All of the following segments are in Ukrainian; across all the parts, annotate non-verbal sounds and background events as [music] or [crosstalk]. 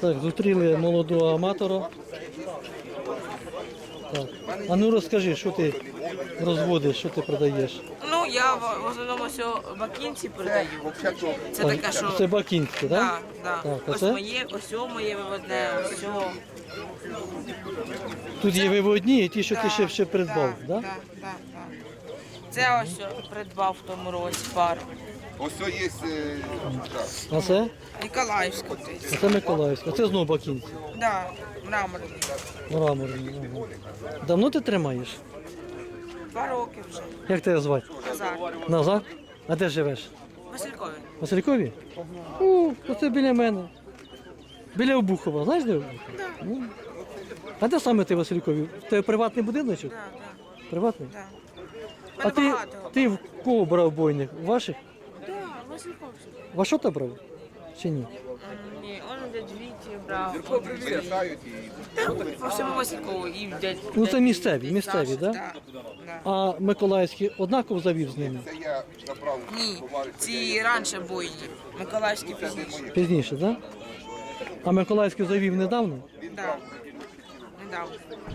Так, зустріли молодого аматора. Так. А ну розкажи, що ти розводиш, що ти продаєш? Ну, я в, в основному все бакінці продаю. Це таке, що... Це бакінське, Да, так? да. Так, а ось це? моє, ось о моє виводне, ось о. Тут є виводні і ті, що ти ще, ще придбав, да, так? да, да, да. Це ось о придбав в тому році пару. Ось є е, так. А це? Ніколаївську. А це Миколаївська. Це знову бакінці. Да, мраморний. Мраморні. Ага. Давно ти тримаєш? Два роки вже. Як тебе звати? Назад. Назар? А де живеш? Василькові. Василькові? О, оце біля мене. Біля Обухова. Знаєш де Обухов? Ну. А де саме ти Василькові? В тебе приватний будиночок? Да, да, Приватний? да. А ти, багато. ти в кого брав бойних? Ваших? Васильковський. Вашота брав? Чи ні? Ні, он дядь Віті брав. Вирішають і По всьому Василькову і в дядь. Ну, це місцеві, місцеві, да? Да. А Миколаївський однаково завів з ними? це я забрав Ні, товариша, ці раніше бойні. Миколаївські пізніше. Пізніше, так? Да? А Миколаївський завів недавно? Да. Не дав.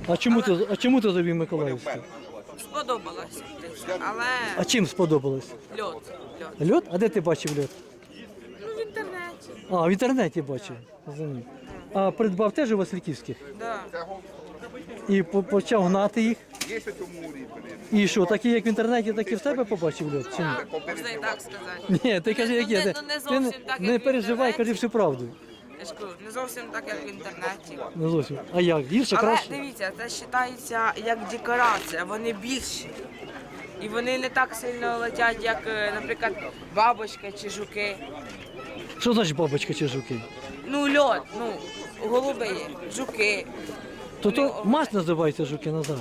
А чому ти, а чому ти завів Миколаївський? Сподобалося. Але А чим сподобалось? льот. льот. Льот? А де ти бачив льот? Ну, в інтернеті. А, в інтернеті бачив. Розумію. А придбав теж у Васильківських? Да. І по- почав гнати їх. І що, такі як в інтернеті, так і в тебе побачив льот? Чи ні? Можна і так сказати. Ні, ти кажи, Ну, як є. не- ну, не ти зовсім не, так, не як в переживай, інтернеті. кажи всю правду. Кажу, не зовсім так, як в інтернеті. Не зовсім. А як? Гірше, Але краще? дивіться, це вважається як декорація, вони більші. І вони не так сильно летять, як, е, наприклад, бабочка чи жуки. Що значить бабочка чи жуки? Ну, льот, ну, голуби, жуки. То то масть називається жуки Назар.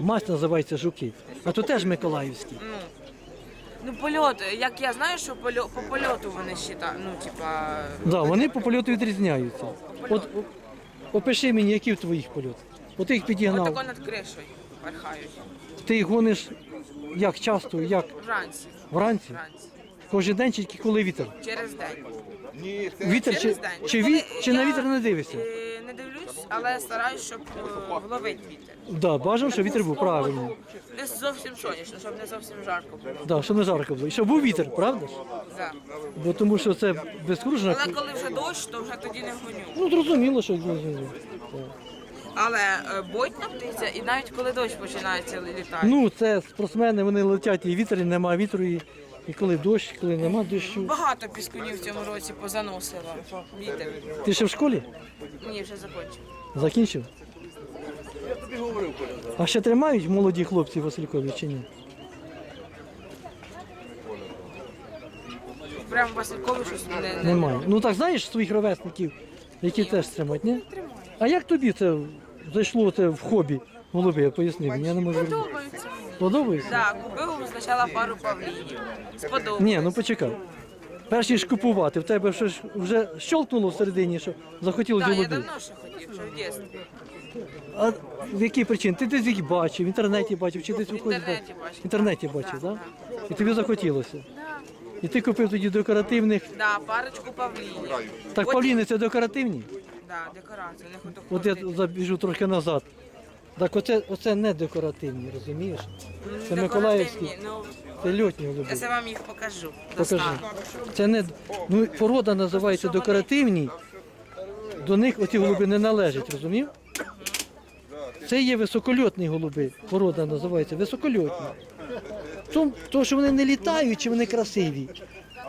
Масть називається жуки. А то теж Миколаївський. Ну, ну польот, як я знаю, що польо- по польоту вони вважають, ну, типа, Да, вони по польоту відрізняються. От о- опиши мені, який в твоїх польот. От ти їх підігнав. отако над кришою порхають. Ти їх гониш як часто, як Вранці. вранці? Вранці. Кожен день чи тільки коли вітер? Через день. Вітер чи, Через день. чи, ві, чи на вітер не дивишся? е, Не дивлюсь, але стараюсь, щоб е, вловити вітер. Да, бажав, щоб вітер був правильно. Десь зовсім сонячно, щоб не зовсім жарко було. Да, щоб не жарко було. І щоб був вітер, правда ж? Да. Бо тому що це безкружена. Але коли вже дощ, то вже тоді не гоню. Ну зрозуміло, що так. Але е, бойтна птиця, і навіть коли дощ починається літати. Ну, це спортсмени, вони летять і вітер, і нема вітру, і, і коли дощ, коли нема дощу. Багато піскунів в цьому році позаносило. Вітер. Ти ще в школі? Ні, вже закончив. Закінчив? А ще тримають молоді хлопці Василькові чи ні? Прямо Василькові щось не, не Немає. Ну так знаєш своїх ровесників, які теж тримають, ні? А як тобі це зайшло це в хобі голуби? Поясни мені, я не можу подобається. Подобається? Так, купив спочатку пару павлінів. Сподобалось. Ні, ну почекай. Перш ніж купувати, в тебе щось вже щолкнуло всередині, що захотілося Так, я давно ще хотів, ще в. А в якій причині? Ти десь їх бачив, в інтернеті бачив, чи десь В виходить? інтернеті бачив. В інтернеті бачив, Да, так? І тобі захотілося. І ти купив тоді декоративних. Да, парочку павлінів. Так, павліни це декоративні? Да, не хочу От я забіжу трохи назад. Так оце, оце не декоративні, розумієш? Це Миколаївські, Ну, це льотні голуби. я вам їх покажу. Покажи. Достану. Це не ну, порода називається декоративні. До них оці голуби не належать, розумів? Це є високольотні голуби. Порода називається високольотні. Тому, що вони не літають чи вони красиві.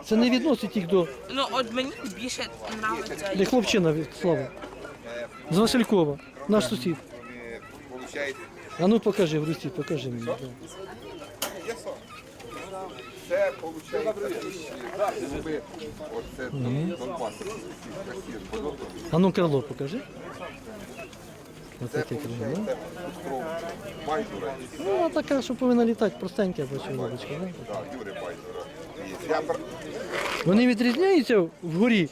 Це не відносить їх до Ну, от мені більше подобається. де хлопчина від слава. З Василькова, наш сусід. Виходить, А ну покажи в руці, покажи мені. да. це виходить, оце Донбас. А ну крило покажи. Ось Це таке крило. да? Байдура, Ну, а така, що повинна літати, простенька, бачу, голубочка. Да? так, Юрій Байдура. Є. Я пр- Вони відрізняються вгорі,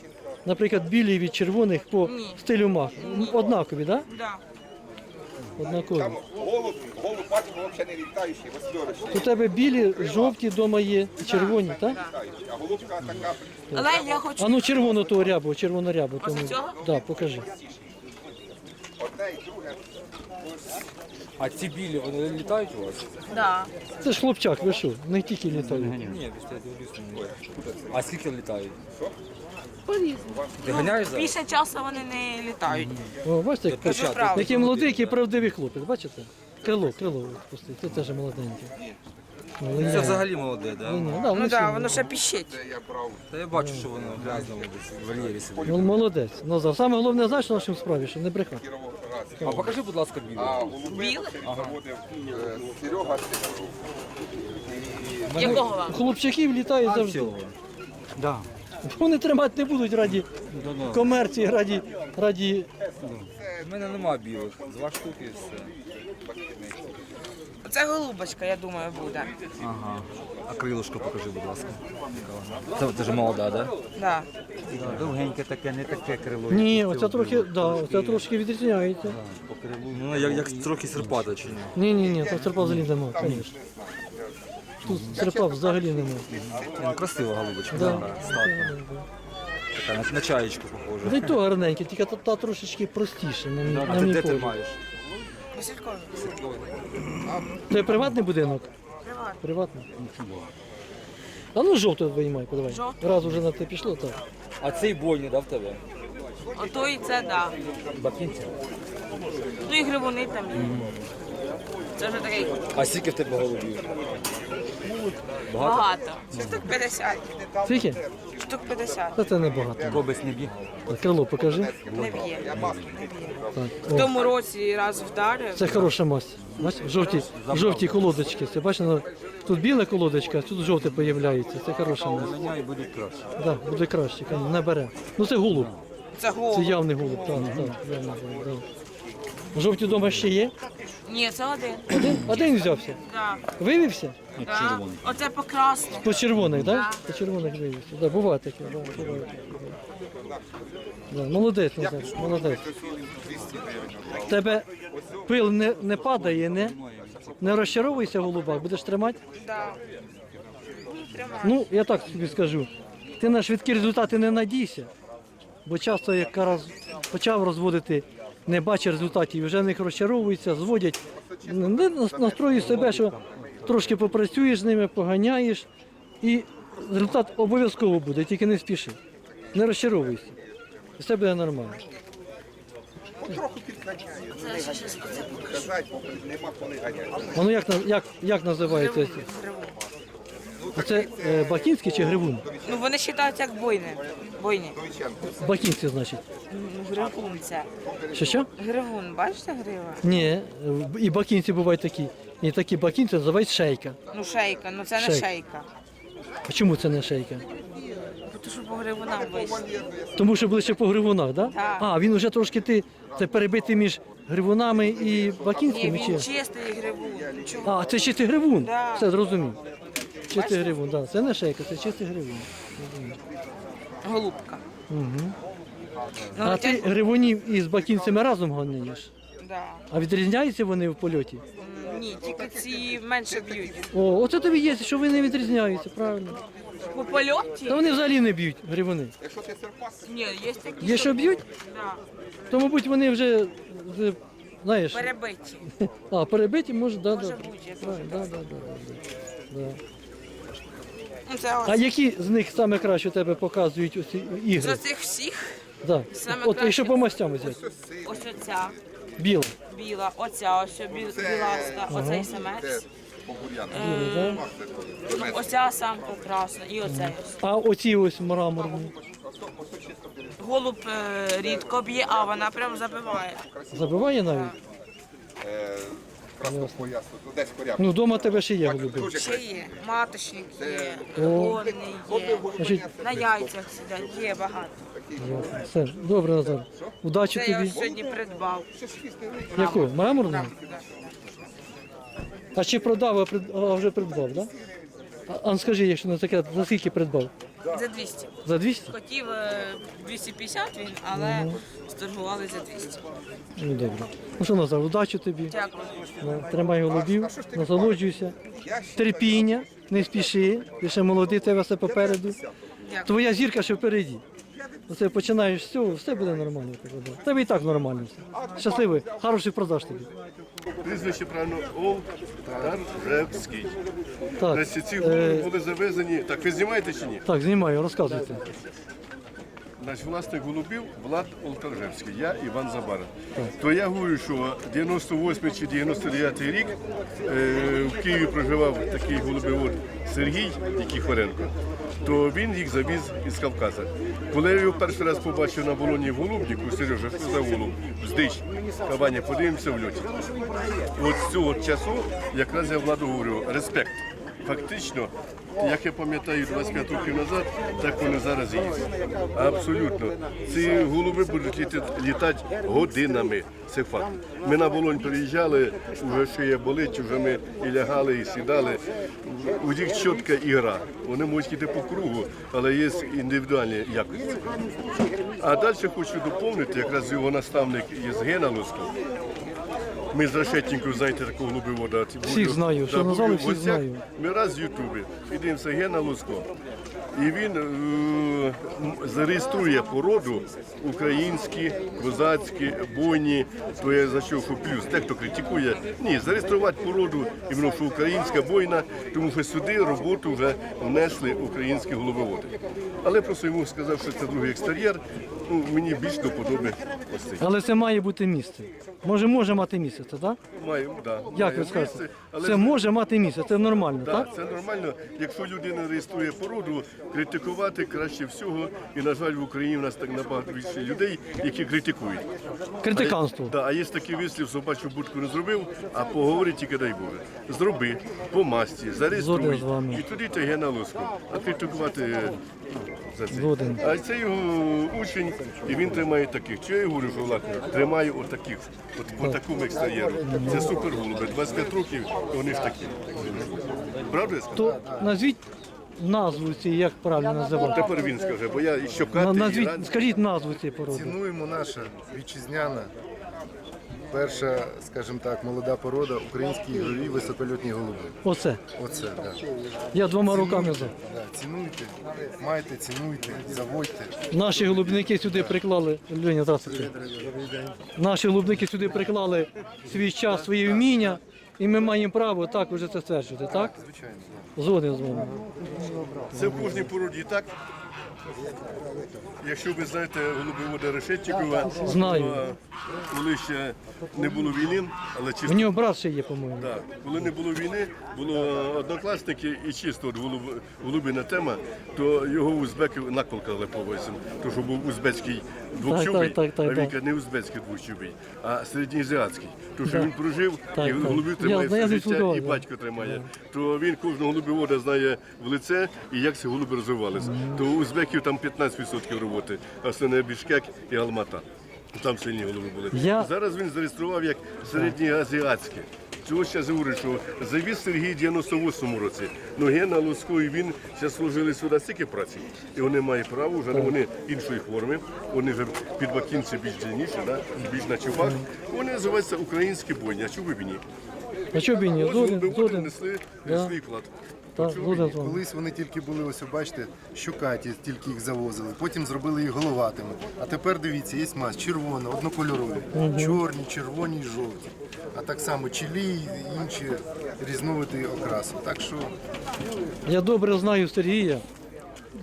наприклад, білі від червоних по стилю мах. Однакові, так? Да? Да. Однакові. Там голуб, голуб бачимо, взагалі не літаючий, восьмерочний. У тебе білі, жовті вдома є, і червоні, так? літаючий. А голубка така Але я хочу А ну червону того рябу, червону рябу. Тому. цього? Да, покажи. одне і друге. А ці білі, вони літають у вас? да. Це ж хлопчак, ви що? Не тільки літають. Ні, просто я дивлюсь. А скільки літають? Ти ганяєш зараз? Більше часу вони не літають. О, бачите, як Це правда. який молодий, який правдивий хлопець, бачите? Крило, крило відпустив. Це теж молоденький. Це взагалі молоде, да? Ну, да, Ну так, всі воно ще піщить. Я. Та я бачу, що воно грязно десь в вольєрі сидить. Ну, молодець. Назар. Саме головне, знаєш, в нашому справі, що не брехати. А покажи, будь ласка, білі. А голуби е, Серега Сидоров. Якого вам? Хлопчаків літають завжди. Да. Вони тримати не будуть раді комерції, раді, раді У мене нема білих. Два штуки і все. Це голубочка, я думаю, буде. Ага. А крилушко покажи, будь ласка. Це, це ж молода, да? Да. Довгеньке таке, не таке крило. Ні, оце трохи, да, оце трошки відрізняється. По крилу. Ну, як, як трохи серпата чи ні? Ні, ні, ні, тут серпа взагалі нема, звісно. Тут серпа взагалі нема. Ну, красива голубочка, Да. статна. Така на, на чаєчку похожа. Да й то гарненьке, тільки та, та трошечки простіше, на, мій- А на ти мій де ти погляд. маєш? Це приватний будинок? Приват. Приватний? А ну жовту виймай, подавай. Жовту? Раз уже на те пішло, так. А цей бойні, да, в тебе? Ото і це, да. Бакінці. Ну і гривуни там є. Це вже такий А скільки в тебе голубів? Багато? багато. Штук 50. Скільки? Штук 50. Та це небагато. Кобець не б'є. Крило покажи. Не б'є. Не б'є. Так. В О, тому році раз вдарив. це хороша масть. Бачиш, жовті, жовті колодочки. Це бачиш, тут біла колодочка, а тут жовте появляється. Це хороша масть. Мене і будуть краще. Да, буде краще, конечно, не. Ну це голуб. Це Це голуб. явний голуб, так, так, явний голуб, да. Жовті вдома ще є? Ні, це один. Один? Один взявся. Да. Вивівся? Да. Оце по красному. По червоних, так? Да. По червоних вивівся. Да, буває таке, да, буває таке. Да. Молодець, Назар, молодець. Тебе пил не, не падає, не? Не розчаровуйся в голубах, будеш тримати? Да. Ну, я так тобі скажу. Ти на швидкі результати не надійся, бо часто, як раз почав розводити, не бачить результатів, вже в них розчаровуються, зводять. Не настрою себе, що трошки попрацюєш з ними, поганяєш, і результат обов'язково буде, тільки не спіши. Не розчаровуйся. І все буде нормально. Ну як, як, як називається? Гривун. Це е, бакінський чи гривун? Ну вони вважаються як бойни. Бойні. Бакінський, значить. Ну, Гривун це. Що що? Гривун, бачите грива? Ні, е, і бакінці бувають такі. І такі бакінці називають шейка. Ну шейка, ну це не Шейка. шейка. А чому це не шейка? Тому що по гривунам вийшло. Тому що ближче по гривунах, да? Так. А, він вже трошки ти це перебитий між гривунами і Ні, бакінськими він чи? чистий гривун. Чому? А, це чистий гривун. Да. Все зрозумів. Чистий гривун, да. Це не шейка, це чистий гривун. Голубка. Угу. Ну, А ти гривунів із бакінцями разом ганяєш? Да. А відрізняються вони в польоті? М, Ні, тільки ці менше б'ють. О, оце тобі є, що вони відрізняються, правильно. По польоті? Та вони взагалі не б'ють гривуни. Ні, є такі. Є що б'ють? Да. То, мабуть, вони вже, вже, знаєш, Перебиті. [laughs] а, перебиті, може, да, Може да. бути, я Правильно, да, да, да, да, да. Ну, це А які з них саме краще у тебе показують оці З ігри? оцих всіх, Да. саме От краще- якщо по мастям взяти. ось оця Біла. біла, оця ось бі- біласта, оцей це самець. по Ну, оця самка красна і оцей ось. А оці ось мраморні. Голуб е, рідко б'є, а вона прям забиває. Забиває навіть? Просто поясно, десь порядку. Ну, вдома тебе ще є голуби. Ще є, маточник є, горний є, Значить, на яйцях сидять, є багато. все, добре, Назар. Удачі Це я тобі. ось сьогодні придбав. Яку? Мраморну? А чи продав, а, прид- а вже придбав, так? Да? А, а скажи, якщо не таке, за скільки придбав? За 200. За 200? Хотів е, 250 він, але сторгували за 200. Ну добре. Ну що, Назар, удачі тобі. Дякую. Ну, Тримай голубів, насолоджуйся. Терпіння, не спіши, ти ще молодий, тебе все попереду. Дякую. Твоя зірка ще впереді. Оце починаєш з цього, все буде нормально. В Тебе і так нормально все. Щасливий, хороший продаж тобі. Прізвище правильно Олтаржевський. Так, Значить, ці е, були завезені. Так, ви знімаєте чи ні? так, знімаю, розказуйте. Значить, власник голубів Влад Олтаржевський, я Іван Забара. То я говорю, що 98 чи 99 рік е, в Києві проживав такий голубивод Сергій Нікіфоренко, то він їх завіз із Кавказа. Коли я його перший раз побачив на болоні в голубнику, Сережа, що за голуб? Здич. Каваня, подивимося в льоті. От з цього часу якраз я владу говорю, респект. Фактично, як я пам'ятаю 25 років назад, так вони зараз є. Абсолютно. Ці голуби будуть літати годинами. Це факт. Ми на Волонь приїжджали, вже шия болить, вже ми і лягали, і сідали. У них чітка ігра. Вони можуть йти по кругу, але є індивідуальні якості. А далі хочу доповнити, якраз його наставник із Гена. Ми з Решетнікою, знаєте, такого голубивода. Всіх знаю, що назвали, всіх знаю. Ми раз в Ютубі підемо Гена Луско. І він е, зареєструє породу українські, козацькі, бойні. То я за що плюс. Те, хто критикує, ні, зареєструвати породу, іменно що українська бойна, тому що сюди роботу вже внесли українські голововоди. Але просто йому сказав, що це другий екстер'єр. Ну, мені більш до подоби ось цей. Але це має бути місце. Може, може мати місце, це так? Має, да, Як має ви скажете? місце, але Це може мати місце, це нормально, Так, так? це нормально. Якщо людина реєструє породу, критикувати краще всього. І, на жаль, в Україні в нас так набагато більше людей, які критикують. Критиканство. Да, а є такий вислів, собачу будку не зробив, а поговори тільки дай Боже. Зроби, по масті, зареєструй. З вами. І тоді ти на лоску. А критикувати е, за це. Згоден. А це його учень, і він тримає таких. Чи я говорю, що власне, тримаю отаких, от по такому екстер'єру. Це супер голуби. 25 років, і вони ж такі. Правда я сказав? То назвіть назву цієї, як правильно називати. Тепер він скаже, бо я і На- щокатий, і Назвіть, ран- скажіть назву цієї породи. Цінуємо наша вітчизняна, перша, скажімо так, молода порода українські ігрові високольотні голуби. Оце. Оце, так. Я двома руками за. Да, цінуйте, майте, цінуйте, заводьте. Наші голубники сюди приклали. Льоня, здравствуйте. Наші голубники сюди приклали свій час, свої вміння, і ми маємо право так уже це стверджувати, так? Звичайно. Згоден з вами. Це в кожній породі так. Якщо ви знаєте голубовода Решетчикова, Знаю. то, коли ще не було війни, але В чисто нього брат ще є, по-моєму. Так, коли не було війни, було однокласники і чисто от голуб, голубина тема, то його узбеки наколкали по восім. То що був узбецький двохчубий, Так, так, так, а він так. каже, не узбецький двохчубий, а середньоазіатський. То що він прожив Так, і так. голубів тримає все я життя, і батько тримає. То він кожного голубівода знає в лице і як ці голуби розвивалися. То у узбеків там 15% роботи, а основне Бішкек і Алмата. Там сильні голуби були. Я- Зараз він зареєстрував як середньоазіатське. Цього ще говорю, що завіз Сергій в 98 році. Ну Гена Луцько і він ще служили сюди стільки праці. І вони мають право, вже не вони іншої форми, вони вже під бакінці більш длинніші, да? більш на чубах. Вони називаються українські бойні, а чуби б і ні. А і ні? Ось голуби несли свій вклад. З. Колись вони тільки були, ось бачите, щукаті, тільки їх завозили. Потім зробили їх головатими. А тепер дивіться, є мазь червона, однокольорові, чорні, червоні і жовті. А так само чилі і інші різновиди окрасу. Так що Я добре знаю Сергія,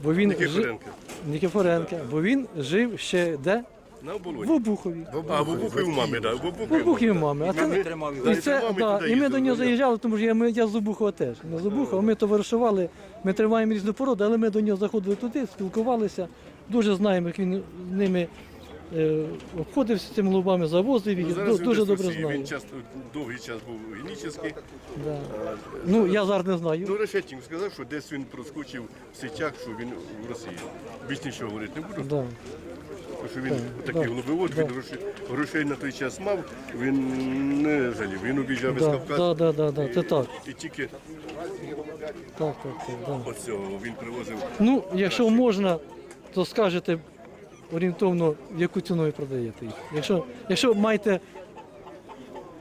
бо він жив... Нікіфоренко. Нікіфоренка, бо він жив ще де? На В. Обухові. А, в обухи у мами, так. В Обухові мами. А це, тримав і, це, да, туди і ми до їздили, нього да. заїжджали, тому що я, ми- я з Обухова теж. Не з Обухова, ми товаришували, ми тримаємо різну породу, але ми до нього заходили туди, спілкувалися, дуже знаємо, як він з ними е, обходився з цими голубами, завозив їх, Ну, ду- дуже добре знаю. Він часто довгий час був генічний. Да. Ну, я зараз не знаю. Ну, Решетчик сказав, що десь він проскочив в сетях, що він в Росії. Більш нічого говорити не буду, Да. Тому що він такий да, голубовод, він грошей, грошей на той час мав, він не жалів. Він обіжав із Да, Кавказу. да, да, да, да, це так. І тільки Так, так, так. Да. Ось цього він привозив. Ну, якщо можна, то скажете орієнтовно, яку ціну ви продаєте їх. Якщо, якщо маєте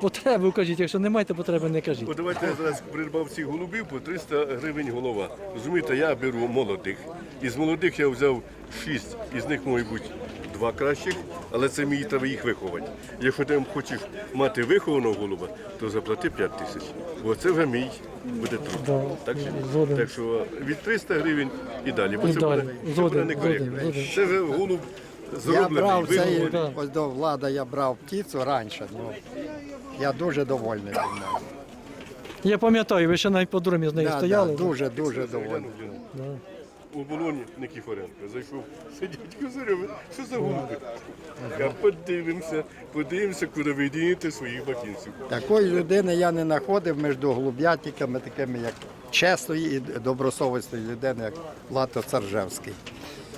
потреби, кажіть, якщо не маєте потреби, не кажіть. От давайте я зараз придбав цих голубів по 300 гривень голова. Розумієте, я беру молодих. Із молодих я взяв 6, із них, може бути, два кращих, але це мені треба їх виховати. Якщо ти хочеш мати вихованого голуба, то заплати 5 тисяч. Бо це вже мій буде труд. Да, Так, що, згоден. так що від 300 гривень і далі. Бо І це далі. буде, це Згоден, буде некоректно. згоден, згоден. Це вже голуб Я зроблений. брав цей, вихований. Ось до влада я брав птицю раніше. Ну, я дуже довольний від неї. Я пам'ятаю, ви ще навіть по дромі з нею Да, стояли. да, дуже, дуже довольний. Да. У болоні Никіфоренко зайшов, сидять козирьові, що за голуби? Я подивимося, подивимося, куди ви дієте своїх бакінців. Такої людини я не знаходив між голуб'ятниками, такими як чесної і добросовісної людини, як Лато Царжевський.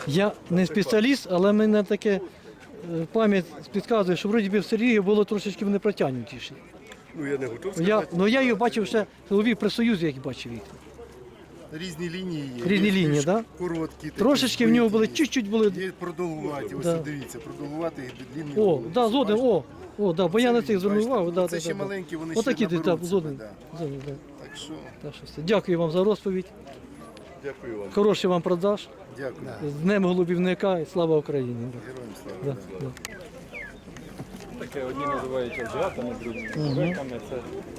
Я не спеціаліст, але мене таке е, пам'ять підказує, що вроді би в Сергії було трошечки вони протягнутіші. Ну я не готов Я, ну я їх бачив ще голові при Союзі, як бачив їх. Різні лінії є. Різні лінії, да? Короткі. такі, Трошечки в нього були, збиті. чуть-чуть були. Є продовгуваті, ось Да. дивіться, продовгувати їх длинні. О, голуби. да, згоден, о, о, да, бо я на цих звернув бачите, увагу. Да, це да, ще да, да. маленькі, вони Отакі ще десь, так, наберуться, згоден. да. згоден, да. Так що, Так що все. Дякую вам за розповідь. Дякую вам. Хороший вам продаж. дякую. З Днем голубівника і слава Україні. Героям слава. Да, да. да. Таке одні називають азіатами, другі узбеками. Це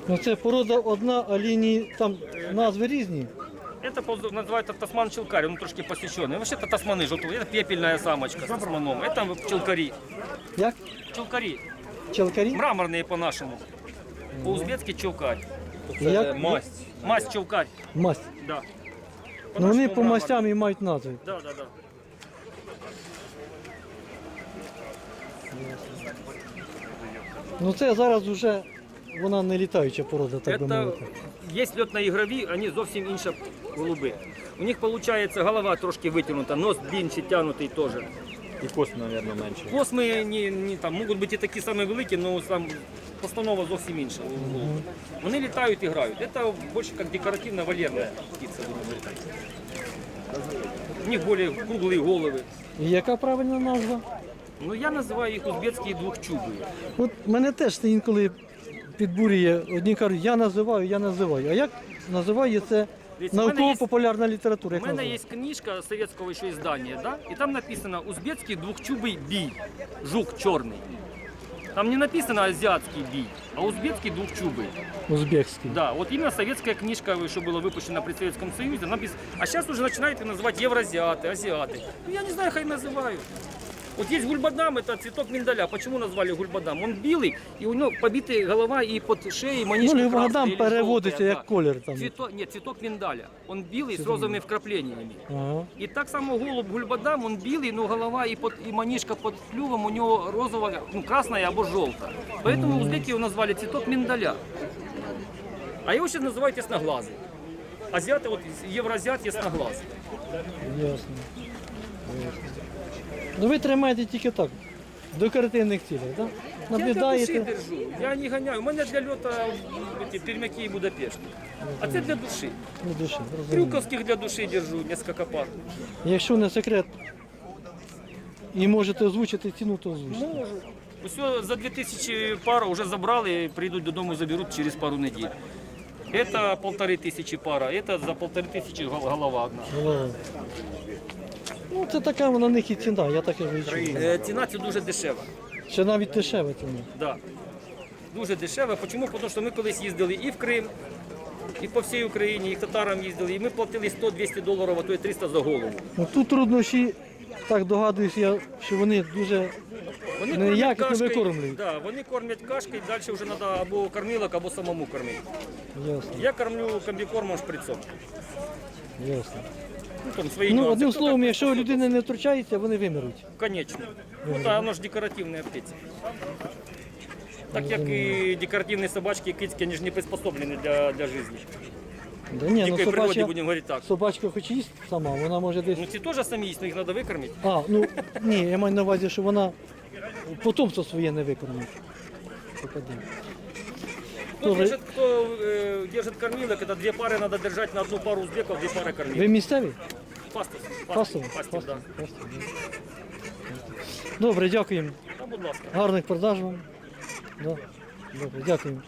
Ну це порода одна, а лінії там назви різні. Это полз- называется тасман челкарь, он трошки посеченный. Вообще-то тасманы желтые. Это пепельная самочка с тасманом. Это челкари. Як? Челкари. Челкарі? Мраморные по-нашему. По-узбецки челкарь. Як? масть. Масть челкарь. Масть. Да. Ну вони По-нашему по мрамор. мастям і мають назви. Да, да, да. Ну це зараз вже вона не літаюча порода, так би Это мовити. есть льотно-ігрові, вони зовсім інші голуби. У них получается голова трошки витягнута, нос длинніший, тягнутий теж. І кост, мабуть, менше. Косми не, не, там, можуть бути і такі самі великі, але там постанова зовсім інша. у голуба. Вони літають і грають. Це більше як декоративна вольєрна птиця. У них більш круглі голови. І яка правильна назва? Ну я називаю їх узбецькі двохчубі. От мене теж це інколи підбурює. Одні кажуть, я називаю, я називаю. А як називає це Дивіться, в мене є- науково-популярна література? У Як мене є називає? книжка советского ще издания, да? і там написано узбецький двохчубий бій, жук чорний. Там не написано азіатський бій, а узбецький двохчубий. Узбекський. Да, вот именно советская книжка, что была выпущена при Советском Союзе, она без... а сейчас уже начинают ее называть евроазиаты, азиаты. Ну, я не знаю, как их называют. Вот есть гульбадам, это цветок миндаля. Почему назвали гульбадам? Он белый, и у него побитая голова и под шеей манишка Ну, красная Гульбадам или переводиться желтая, як колір там. Цвето... Нет, цветок миндаля. Он белый с розовыми вкраплениями. Ага. И так само голубь гульбадам, он белый, но голова и, под, и манишка под клювом у него розовая, ну, красная або желтая. Поэтому узбеки его назвали цветок миндаля. А его сейчас называют ясноглазый. Азиаты, вот евроазиат ясноглазый. Ясно. Ясно. Ну ви тримаєте тільки так, в декоративних цілях, так? Я для души Наблюдаєте. держу, я не гоняю. У меня для лета эти пермяки и Будапешт. А це для души. Ну, душі, розумію. Трюковских для души держу, несколько пар. Якщо не секрет і можете озвучити ціну, то озвучите. Можу. Все, за 2000 пар уже забрали, прийдуть додому, заберуть через пару недель. Это полторы тысячи пара, это за полторы тысячи гол- голова одна. Голова. Ну, це така на них і ціна, я так і відчув. Е, Ціна це дуже дешева. Ще навіть дешева ціна. Да. Дуже дешева. Чому? Тому що ми колись їздили і в Крим, і по всій Україні, і к татарам їздили, і ми платили 100-200 доларів, а то й 300 за голову. Ну, тут труднощі, так догадуюсь я, що вони дуже Вони Ну, кормять як їх не кашкою, викормлюють? Да, вони кормять кашкою, далі вже треба або кормилок, або самому кормити. ясно, Я кормлю комбікормом шприцом. ясно. Ну, там свої Ну, нюанси. одним Хто словом, як якщо людина не втручається, вони вимеруть. Конечно. Ну, та воно ж декоративна птиця. Так як і декоративні собачки, кицьки, вони ж не приспособлені для, для життя. Да ні, ну Дикої природі, собачка, будемо говорити так. собачка хоч їсть сама, вона може десь. Ну ці теж самі їсть, але їх треба викормити. А, ну ні, я маю на увазі, що вона потомство своє не викормить. Попаде. Кто Добре. держит, кто э, держит кормилок, это две пары надо держать на одну пару узбеков, две пары кормилок. Ви місцеві? Пастус. Пастово? Пастус, да. Пастово. Добре, дякуємо. Та, будь ласка. Гарних продаж вам. Да. Добре, дякуємо.